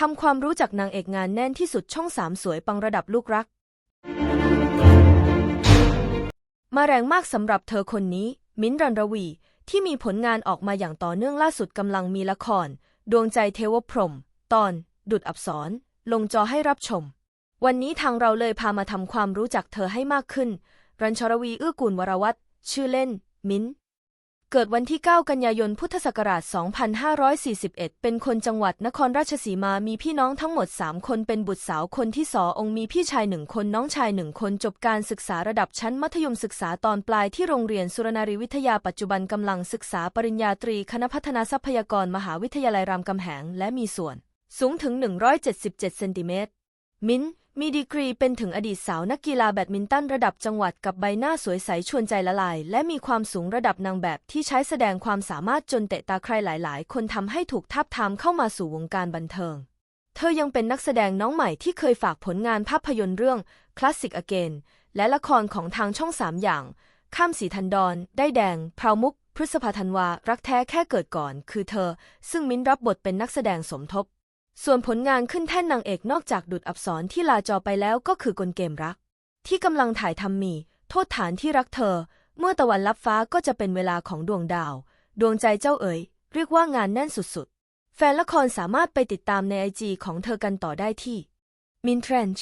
ทำความรู้จักนางเอกงานแน่นที่สุดช่องสามสวยปังระดับลูกรัก มาแรงมากสำหรับเธอคนนี้ มิ้นท์รันรวี ที่มีผลงานออกมาอย่างต่อเนื่องล่าสุดกำลังมีละคร ดวงใจเทวพรม ตอน ดุดอับสรลงจอให้รับชม วันนี้ทางเราเลยพามาทำความรู้จักเธอให้มากขึ้น รัญชรวีอื้อกูลวรวัตรชื่อเล่น มิ้นท์ เกิดวันที่ 9 กันยายน พุทธศักราช 2541 เป็นคนจังหวัดนครราชสีมา มีพี่น้องทั้งหมด 3 คนเป็นบุตรสาวคนที่สองมีพี่ชายหนึ่งคนน้องชายหนึ่งคนจบการศึกษาระดับชั้นมัธยมศึกษาตอนปลายที่โรงเรียนสุรนารีวิทยาปัจจุบันกำลังศึกษาปริญญาตรีคณะพัฒนาทรัพยากรมหาวิทยาลัยรามคำแหง และมีส่วน สูงถึง 177 เซนติเมตร มิ้นมีดีกรีเป็นถึงอดีตสาวนักกีฬาแบดมินตันระดับจังหวัดกับใบหน้าสวยใสชวนใจละลาย และมีความสูงระดับนางแบบที่ใช้แสดงความสามารถจนเตะตาใครหลาย ๆ คนทำให้ถูกทาบทามเข้ามาสู่วงการบันเทิง เธอยังเป็นนักแสดงน้องใหม่ที่เคยฝากผลงานภาพยนตร์เรื่อง Classic Again และละครของทางช่องสามอย่าง ข้ามสีทันดอน ได้แดง พราวมุก พฤษภาธันวา รักแท้แค่เกิดก่อน คือเธอ ซึ่งมิ้นรับบทเป็นนักแสดงสมทบ ส่วนผลงานขึ้นแท่นนางเอกนอกจากดุดอับสรที่ลาจอไปแล้วก็คือกลเกมรัก ที่กำลังถ่ายทำมี โทษฐานที่รักเธอ เมื่อตะวันลับฟ้าก็จะเป็นเวลาของดวงดาว ดวงใจเจ้าเอ๋ยเรียกว่างานแน่นสุดๆ แฟนละครสามารถไปติดตามในไอจีของเธอกันต่อได้ที่ Min Trench